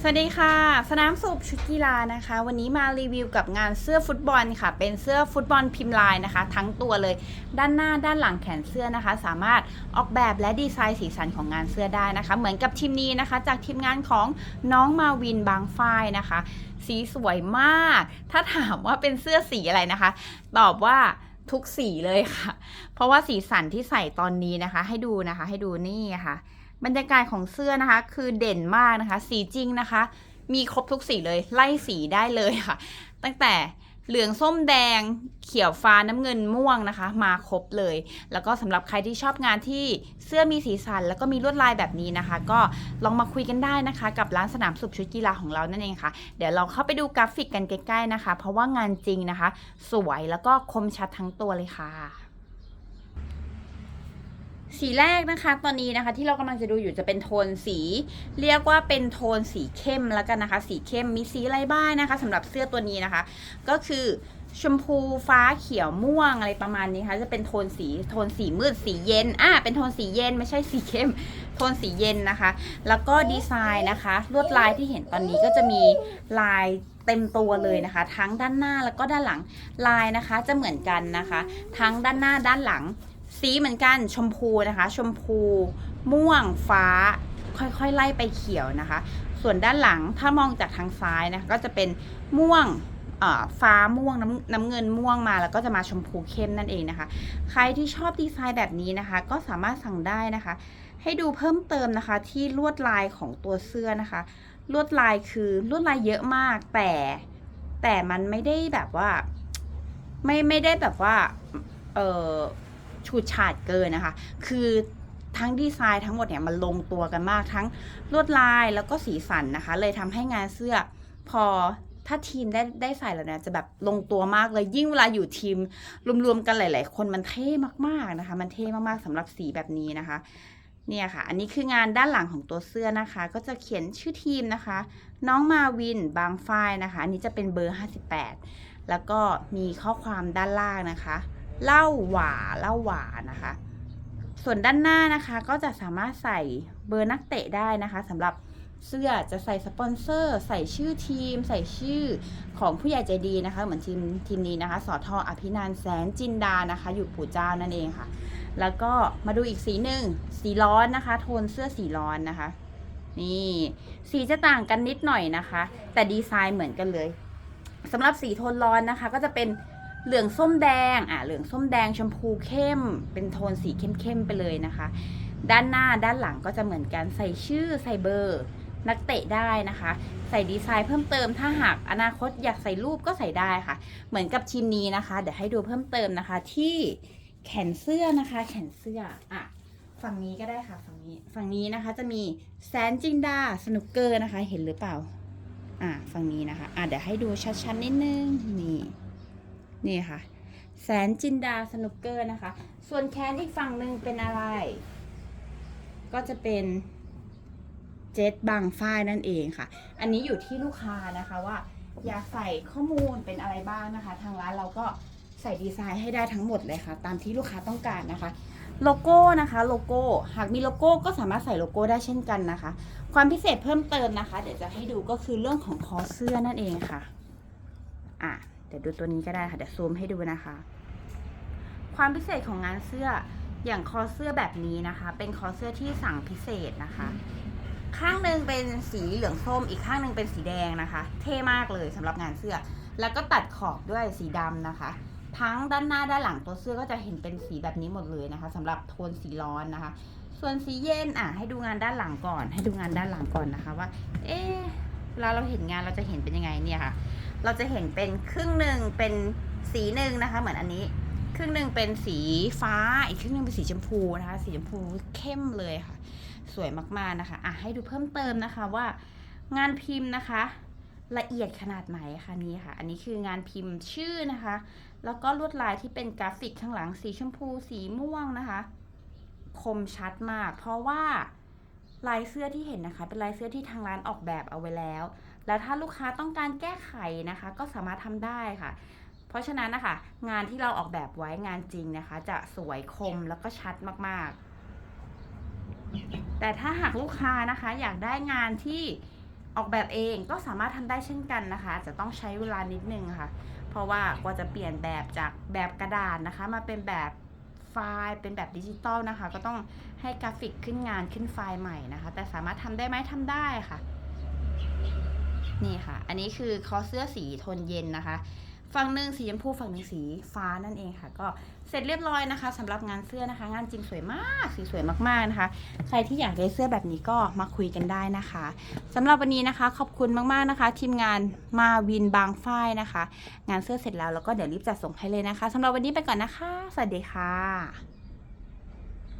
สวัสดีค่ะ สนามสูบชุดกีฬานะคะ วันนี้มารีวิวกับงานเสื้อฟุตบอลค่ะ เป็นเสื้อฟุตบอลพิมพ์ลายนะคะ ทั้งตัวเลย ด้านหน้าด้านหลังแขนเสื้อนะคะ สามารถออกแบบและดีไซน์สีสันของงานเสื้อได้นะคะ เหมือนกับทีมนี้นะคะ จากทีมงานของน้องมาวินบางฝ้ายนะคะ สีสวยมาก ถ้าถามว่าเป็นเสื้อสีอะไรนะคะ ตอบว่าทุกสีเลยค่ะ เพราะว่าสีสันที่ใส่ตอนนี้นะคะ ให้ดูนะคะ ให้ดูนี่ค่ะ บรรยากาศของเสื้อนะคะ คือเด่นมากนะคะ สีจริงนะคะ มีครบทุกสีเลย ไล่สีได้เลยค่ะ ตั้งแต่เหลืองส้มแดง เขียวฟ้าน้ำเงินม่วงนะคะ มาครบเลย แล้วก็สำหรับใครที่ชอบงานที่เสื้อมีสีสัน แล้วก็มีลวดลายแบบนี้นะคะ ก็ลองมาคุยกันได้นะคะ กับร้านสนามสุบชุดกีฬาของเรานั่นเองค่ะ เดี๋ยวเราเข้าไปดูกราฟิกกันใกล้ๆนะคะ เพราะว่างานจริงนะคะ สวยแล้วก็คมชัดทั้งตัวเลยค่ะ สีแรกนะคะ ตอนนี้นะคะที่เรากำลังจะดูอยู่จะเป็นโทนสี เรียกว่าเป็นโทนสีเข้มแล้วกันนะคะ สีเข้มมีสีอะไรบ้างนะคะสำหรับเสื้อตัวนี้นะคะ ก็คือชมพูฟ้าเขียวม่วงอะไรประมาณนี้ค่ะจะเป็นโทนสีโทนสีมืดสีเย็นอ่าเป็นโทนสีเย็นไม่ใช่สีเข้ม โทนสีเย็นนะคะ แล้วก็ดีไซน์นะคะ ลวดลายที่เห็นตอนนี้ก็จะมีลายเต็มตัวเลยนะคะ ทั้งด้านหน้าแล้วก็ด้านหลังลายนะคะ จะเหมือนกันนะคะ ทั้งด้านหน้าด้านหลัง สีเหมือนกันชมพูนะคะ ชมพูม่วงฟ้าค่อยๆ ไล่ไปเขียวนะคะ ส่วนด้านหลังถ้ามองจากทางซ้ายนะคะก็จะเป็นม่วงฟ้าม่วงน้ำน้ำเงินม่วงมาแล้วก็จะมาชมพูเข้มนั่นเองนะคะ ใครที่ชอบดีไซน์แบบนี้นะคะ ก็สามารถสั่งได้นะคะ ให้ดูเพิ่มเติมนะคะที่ลวดลายของตัวเสื้อนะคะ ลวดลายคือลวดลายเยอะมากแต่แต่มันไม่ได้แบบว่า ไม่ไม่ได้แบบว่า เออ ฉูดฉาดเกินนะคะ คือทั้งดีไซน์ทั้งหมดเนี่ยมันลงตัวกันมากทั้งลวดลายแล้วก็สีสันนะคะ เลยทำให้งานเสื้อพอถ้าทีมได้ได้ใส่แล้วเนี่ยจะแบบลงตัวมากเลยยิ่งเวลาอยู่ทีม รวมๆกันหลาย ๆ คนมันเท่มากๆนะคะ มันเท่มากๆสำหรับสีแบบนี้นะคะ เนี่ยค่ะ อันนี้คืองานด้านหลังของตัวเสื้อนะคะ ก็จะเขียนชื่อทีมนะคะ น้องมาวินบางฝ้ายนะคะ อันนี้จะเป็นเบอร์ 58 แล้วก็มีข้อความด้านล่างนะคะ เล่าหวาเล่าหวานะคะ ส่วนด้านหน้านะคะก็จะสามารถใส่เบอร์นักเตะได้นะคะสำหรับเสื้อจะใส่สปอนเซอร์ ใส่ชื่อทีม ใส่ชื่อของผู้ใหญ่ใจดีนะคะ เหมือนทีมทีมนี้นะคะสอทออภินันแสนจินดานะคะ อยู่ปู่เจ้านั่นเองค่ะ แล้วก็มาดูอีกสีหนึ่งสีร้อนนะคะ โทนเสื้อสีร้อนนะคะ นี่สีจะต่างกันนิดหน่อยนะคะ แต่ดีไซน์เหมือนกันเลยสำหรับสีโทนร้อนนะคะ ก็จะเป็น เหลืองส้มแดง อะ เหลืองส้มแดงชมพูเข้ม เป็นโทนสีเข้มๆไปเลยนะคะ ด้านหน้าด้านหลังก็จะเหมือนกันใส่ชื่อใส่เบอร์ นักเตะได้นะคะ ใส่ดีไซน์เพิ่มเติมถ้าหากอนาคตอยากใส่รูปก็ใส่ได้ค่ะ เหมือนกับทีมนี้นะคะ เดี๋ยวให้ดูเพิ่มเติมนะคะที่แขนเสื้อนะคะ แขนเสื้ออะฝั่งนี้ก็ได้ค่ะฝั่งนี้ฝั่งนี้นะคะจะมีแสนจินดาสนุกเกอร์นะคะ เห็นหรือเปล่า อะฝั่งนี้นะคะ อะเดี๋ยวให้ดูชัดๆนิดนึงนี่ นี่ค่ะ แสนจินดาสนุกเกอร์นะคะ ส่วนแคนอีกฝั่งหนึ่งเป็นอะไร ก็จะเป็นเจ็ตบางฝ้ายนั่นเองค่ะ อันนี้อยู่ที่ลูกค้านะคะว่า อยากใส่ข้อมูลเป็นอะไรบ้างนะคะ ทางร้านเราก็ใส่ดีไซน์ให้ได้ทั้งหมดเลยค่ะ ตามที่ลูกค้าต้องการนะคะ โลโก้นะคะโลโก้ หากมีโลโก้ก็สามารถใส่โลโก้ได้เช่นกันนะคะ ความพิเศษเพิ่มเติมนะคะ เดี๋ยวจะให้ดูก็คือเรื่องของคอเสื้อนั่นเองค่ะ อะ เดี๋ยวดูตัวนี้ก็ได้ค่ะเดี๋ยวซูมให้ดูนะคะ ความพิเศษของงานเสื้ออย่างคอเสื้อแบบนี้นะคะ เป็นคอเสื้อที่สั่งพิเศษนะคะ ข้างหนึ่งเป็นสีเหลืองส้ม อีกข้างหนึ่งเป็นสีแดงนะคะ เท่มากเลยสำหรับงานเสื้อ แล้วก็ตัดขอบด้วยสีดำนะคะ ทั้งด้านหน้าด้านหลังตัวเสื้อก็จะเห็นเป็นสีแบบนี้หมดเลยนะคะสำหรับโทนสีร้อนนะคะ ส่วนสีเย็นอะให้ดูงานด้านหลังก่อน ให้ดูงานด้านหลังก่อนนะคะว่า เอ๊ะเวลาเราเห็นงานเราจะเห็นเป็นยังไงเนี่ยค่ะ เราจะเห็นเป็นครึ่งหนึ่งเป็นสีหนึ่งนะคะ เหมือนอันนี้ ครึ่งหนึ่งเป็นสีฟ้า อีกครึ่งหนึ่งเป็นสีชมพูนะคะ สีชมพูเข้มเลยค่ะ สวยมากๆนะคะอะให้ดูเพิ่มเติมนะคะว่างานพิมพ์นะคะ ละเอียดขนาดไหนคะนี่ค่ะ อันนี้คืองานพิมพ์ชื่อนะคะ แล้วก็ลวดลายที่เป็นกราฟิกข้างหลังสีชมพู สีม่วงนะคะ คมชัดมาก เพราะว่าลายเสื้อที่เห็นนะคะ เป็นลายเสื้อที่ทางร้านออกแบบเอาไว้แล้ว แล้วถ้าลูกค้าต้องการแก้ไขนะคะ ก็สามารถทำได้ค่ะ เพราะฉะนั้นนะคะ งานที่เราออกแบบไว้งานจริงนะคะ จะสวยคมแล้วก็ชัดมากๆ แต่ถ้าหากลูกค้านะคะ อยากได้งานที่ออกแบบเองก็สามารถทำได้เช่นกันนะคะ จะต้องใช้เวลานิดนึงค่ะ เพราะว่ากว่าจะเปลี่ยนแบบจากแบบกระดาษนะคะ มาเป็นแบบไฟล์เป็นแบบดิจิตอลนะคะ ก็ต้องให้กราฟิกขึ้นงานขึ้นไฟล์ใหม่นะคะ แต่สามารถทำได้ไหมทำได้ค่ะ นี่ค่ะ อันนี้คือคอเสื้อสีโทนเย็นนะคะ ฝั่งหนึ่งสีชมพูฝั่งหนึ่งสีฟ้านั่นเองค่ะ ก็เสร็จเรียบร้อยนะคะสำหรับงานเสื้อนะคะ งานจริงสวยมากสีสวยมากๆนะคะ ใครที่อยากได้เสื้อแบบนี้ก็มาคุยกันได้นะคะสำหรับวันนี้นะคะ ขอบคุณมากๆนะคะ ทีมงานมาวินบางฝ้ายนะคะ งานเสื้อเสร็จแล้วแล้วก็เดี๋ยวรีบจัดส่งให้เลยนะคะสำหรับวันนี้ไปก่อนนะคะ สวัสดีค่ะ